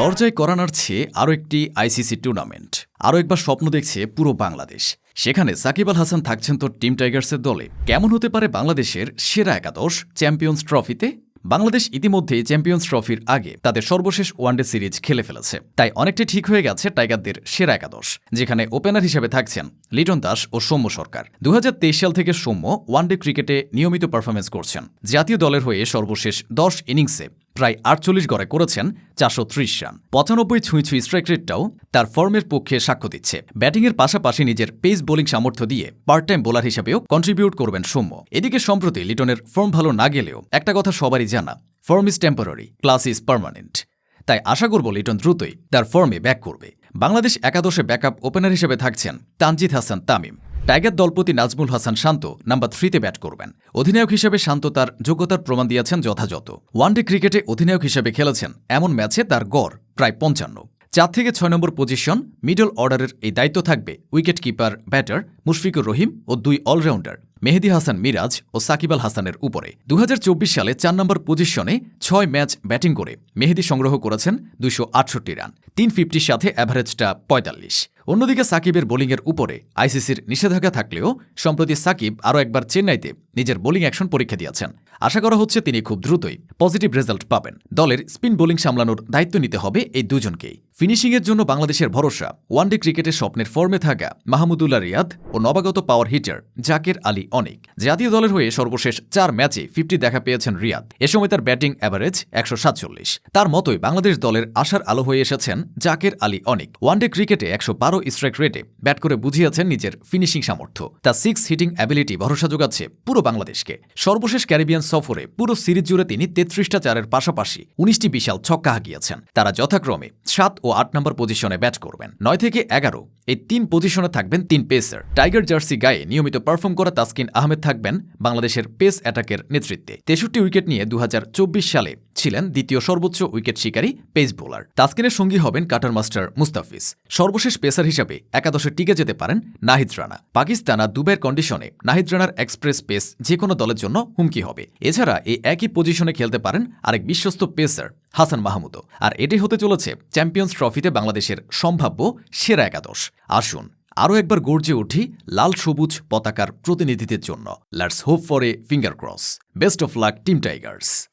দরজায় করানোর চেয়ে আরও একটি আইসিসি টুর্নামেন্ট আরও একবার স্বপ্ন দেখছে পুরো বাংলাদেশ। সেখানে সাকিব আল হাসান থাকছেন তো টিম টাইগার্সের দলে। কেমন হতে পারে বাংলাদেশের সেরা একাদশ চ্যাম্পিয়ন্স ট্রফিতে? বাংলাদেশ ইতিমধ্যেই চ্যাম্পিয়ন্স ট্রফির আগে তাদের সর্বশেষ ওয়ানডে সিরিজ খেলে ফেলেছে। তাই অনেকটাই ঠিক হয়ে গেছে টাইগারদের সেরা একাদশ, যেখানে ওপেনার হিসেবে থাকছেন লিটন দাস ও সৌম্য সরকার। দু হাজার তেইশ সাল থেকে সৌম্য ওয়ানডে ক্রিকেটে নিয়মিত পারফরমেন্স করছেন। জাতীয় দলের হয়ে সর্বশেষ দশ ইনিংসে প্রায় আটচল্লিশ গড়ে করেছেন চারশো ত্রিশ রান। পঁচানব্বই ছুঁই ছুঁই স্ট্রাইক রেটটাও তার ফর্মের পক্ষে সাক্ষ্য দিচ্ছে। ব্যাটিংয়ের পাশাপাশি নিজের পেস বোলিং সামর্থ্য দিয়ে পার্ট টাইম বোলার হিসেবেও কন্ট্রিবিউট করবেন সৌম্য। এদিকে সম্প্রতি লিটনের ফর্ম ভালো না গেলেও একটা কথা সবারই জানা form is temporary class is permanent তাই আশা করব লিটন দ্রুতই তার ফর্মে ব্যাক করবে। বাংলাদেশ একাদশে ব্যাকআপ ওপেনার হিসেবে থাকছেন তানজিদ হাসান তামিম। টাইগার দলপতি নাজমুল হাসান শান্ত নাম্বার থ্রিতে ব্যাট করবেন। অধিনায়ক হিসেবে শান্ত তার যোগ্যতার প্রমাণ দিয়েছেন যথাযথ। ওয়ানডে ক্রিকেটে অধিনায়ক হিসেবে খেলেছেন এমন ম্যাচে তার গড় প্রায় পঞ্চান্ন। চার থেকে ছয় নম্বর পজিশন, মিডল অর্ডারের এই দায়িত্ব থাকবে wicket keeper batter Mushfiqur Rahim ও দুই অলরাউন্ডার। মেহেদি হাসান মিরাজ ও সাকিব আল হাসানের উপরে। দু হাজার চব্বিশ সালে চার নম্বর পজিশনে ছয় ম্যাচ ব্যাটিং করে মেহেদি সংগ্রহ করেছেন দুইশো রান, তিন ফিফটির সাথে অ্যাভারেজটা পঁয়তাল্লিশ। অন্যদিকে সাকিবের বোলিংয়ের উপরে আইসিসির নিষেধাজ্ঞা থাকলেও সম্প্রতি সাকিব আরও একবার চেন্নাইতে নিজের বোলিং অ্যাকশন পরীক্ষা দিয়েছেন। আশা করা হচ্ছে তিনি খুব দ্রুতই পজিটিভ রেজাল্ট পাবেন। দলের স্পিন বোলিং সামলানোর দায়িত্ব নিতে হবে এই দুজনকেই। ফিনিশিংয়ের জন্য বাংলাদেশের ভরসা, ওয়ানডে ক্রিকেটের স্বপ্নের ফর্মে থাকা মাহমুদুল্লাহ রিয়াদ ও নবাগত পাওয়ার হিটার জাকের আলী অনেক। জাতীয় দলের হয়ে সর্বশেষ চার ম্যাচে ফিফটি দেখা পেয়েছেন রিয়াদ। এ সময় তার ব্যাটিং অ্যাভারেজ একশো সাতচল্লিশ। তার মতোই বাংলাদেশ দলের আশার আলো হয়ে এসেছেন জাকের আলী অনেক। ওয়ানডে ক্রিকেটে একশো বারো স্ট্রাইক রেটে ব্যাট করে বুঝিয়েছেন নিজের ফিনিশিং সামর্থ্য। তার সিক্স হিটিং অ্যাবিলিটি ভরসা যোগাচ্ছে পুরো বাংলাদেশকে। সর্বশেষ ক্যারিবিয়ান সফরে পুরো সিরিজ জুড়ে তিনি তেত্রিশটা চারের পাশাপাশি উনিশটি বিশাল ছক্কা হাঁকিয়েছেন। তারা যথাক্রমে সাত ও আট নম্বর পজিশনে ব্যাট করবেন। নয় থেকে এগারো, এই তিন পজিশনে থাকবেন তিন পেসার। টাইগার জার্সি গায়ে নিয়মিত পারফর্ম করা তাসকিন আহমেদ থাকবেন বাংলাদেশের পেস অ্যাটাকের নেতৃত্বে। তেষট্টি উইকেট নিয়ে দুহাজার চব্বিশ সালে ছিলেন দ্বিতীয় সর্বোচ্চ উইকেট শিকারী পেস বোলার। তাসকিনের সঙ্গী হবেন কাটার মাস্টার মুস্তাফিজ। সর্বশেষ পেসার হিসাবে একাদশে টিকে যেতে পারেন নাহিদ রানা। পাকিস্তান আর দুবাইয়ের কন্ডিশনে নাহিদ রানার এক্সপ্রেস পেস যে কোনো দলের জন্য হুমকি হবে। এছাড়া এই একই পজিশনে খেলতে পারেন আরেক বিশ্বস্ত পেসার হাসান মাহমুদও। আর এটি হতে চলেছে চ্যাম্পিয়ন্স ট্রফিতে বাংলাদেশের সম্ভাব্য সেরা একাদশ। আসুন, আরও একবার গর্জে উঠি লাল সবুজ পতাকার প্রতিনিধিদের জন্য। Let's hope for a finger cross best of luck team Tigers